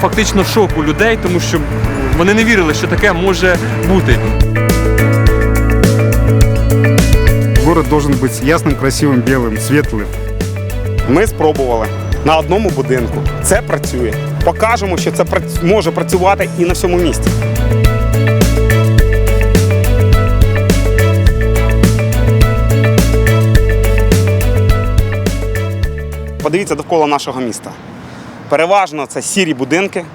фактично шок у людей, тому що вони не вірили, що таке може бути. Город должен быть ясным, красивым, белым, светлым. Ми спробували на одному будинку. Це працює. Покажемо, що це прац- може працювати і на всьому місті. Подивіться довкола нашого міста. Переважно це сірі будинки.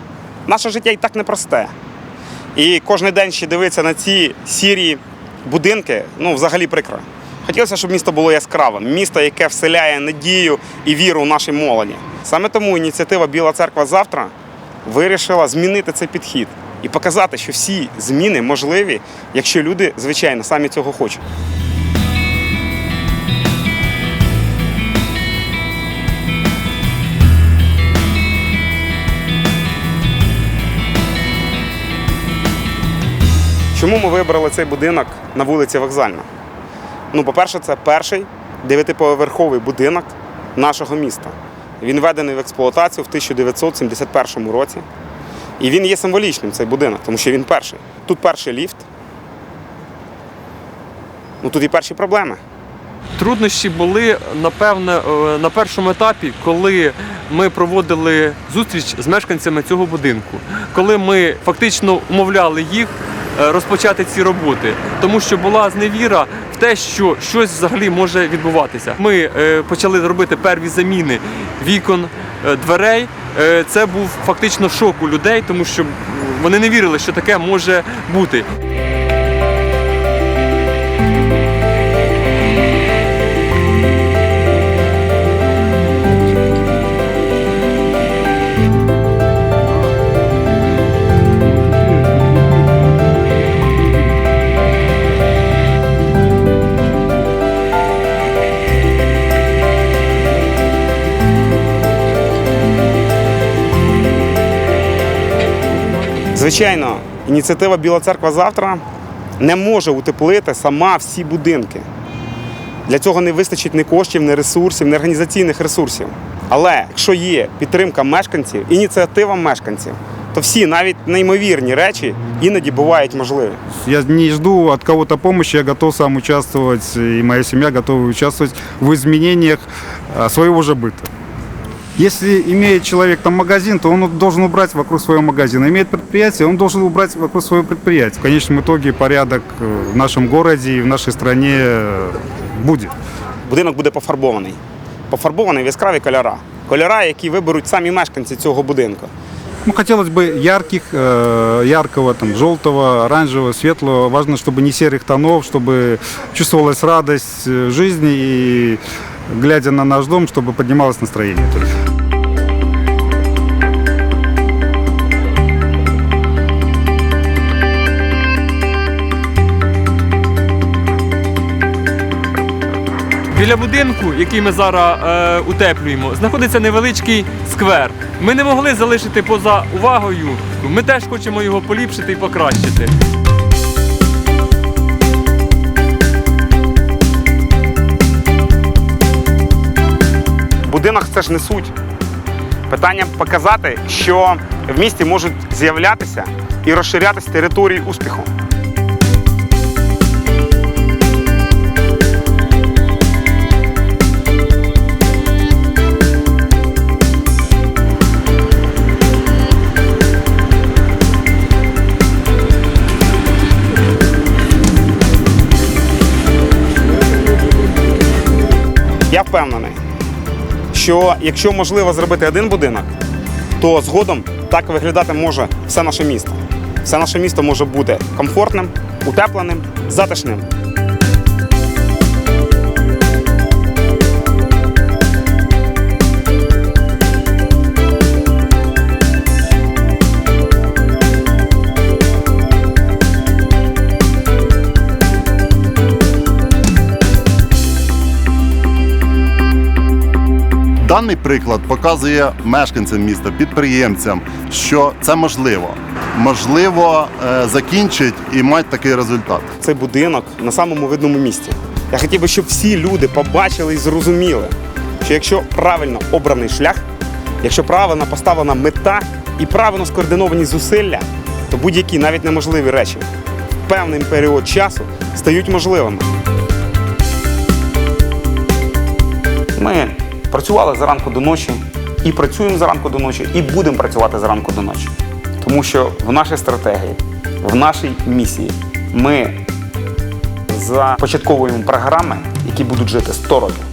Наше життя і так непросте. І кожен день ще дивитися на ці сірі будинки, ну, взагалі прикро. Хотілося, щоб місто було яскравим, місто, яке вселяє надію і віру у нашій молоді. Саме тому ініціатива Біла церква завтра вирішила змінити цей підхід і показати, що всі зміни можливі, якщо люди, звичайно, самі цього хочуть. Чому ми вибрали цей будинок на вулиці Вокзальна? Ну, по-перше, це перший дев'ятиповерховий будинок нашого міста. Він введений в експлуатацію в 1971 році. І він є символічним, цей будинок, тому що він перший. Тут перший ліфт. Ну тут і перші проблеми. Труднощі були напевне е, на першому етапі, коли ми проводили зустріч з мешканцями цього будинку, коли ми фактично умовляли їх розпочати ці роботи, тому що була зневіра в те, що щось взагалі може відбуватися. Ми е, почали робити перві заміни вікон, е, дверей. Е, Це був фактично шок у людей, тому що вони не вірили, що таке може бути. Звичайно, ініціатива Біла церква завтра не може утеплити сама всі будинки. Для цього не вистачить ні коштів, ні ресурсів, ні організаційних ресурсів. Але якщо є підтримка мешканців, ініціатива мешканців, то всі навіть неймовірні речі іноді бувають можливі. Я не жду от кого-то помощи, я готов сам участвовать, и моя семья готова участвовать в изменениях а, своего же быта. Если имеет человек там магазин, то он должен убрать вокруг своего магазина. Имеет предприятие, он должен убрать вокруг своего предприятия. В конечном итоге порядок э, в нашем городе и в нашей стране э, будет. Будинок буде пофарбований. Пофарбований в яскраві кольора. Кольора, які виберуть самі мешканці цього будинку. Ну, хотелось бы ярких, э, яркого, там, желтого, оранжевого, светлого. Важно, чтобы не серых тонов, чтобы чувствовалась радость э, жизни и, глядя на наш дом, чтобы поднималось настроение. То Біля будинку, який ми зараз е, утеплюємо, знаходиться невеличкий сквер. Ми не могли залишити поза увагою. Ми теж хочемо його поліпшити і покращити. Будинок це ж не суть. Питання показати, що в місті можуть з'являтися і розширятися території успіху. Впевнений, що якщо можливо зробити один будинок, то згодом так виглядати може все наше місто. Все наше місто може бути комфортним, утепленим, затишним. Даний приклад показує мешканцям міста, підприємцям, що це можливо. Можливо, е, закінчить і мати такий результат. Цей будинок на самому видному місці. Я хотів би, щоб всі люди побачили і зрозуміли, що якщо правильно обраний шлях, якщо правильно поставлена мета, і правильно скоординовані зусилля, то будь-які навіть неможливі речі в певний період часу стають можливими. Ми працювали зранку до ночі і працюємо зранку до ночі, і будемо працювати зранку до ночі. Тому що в нашій стратегії, в нашій місії ми започатковуємо програми, які будуть жити 100 років.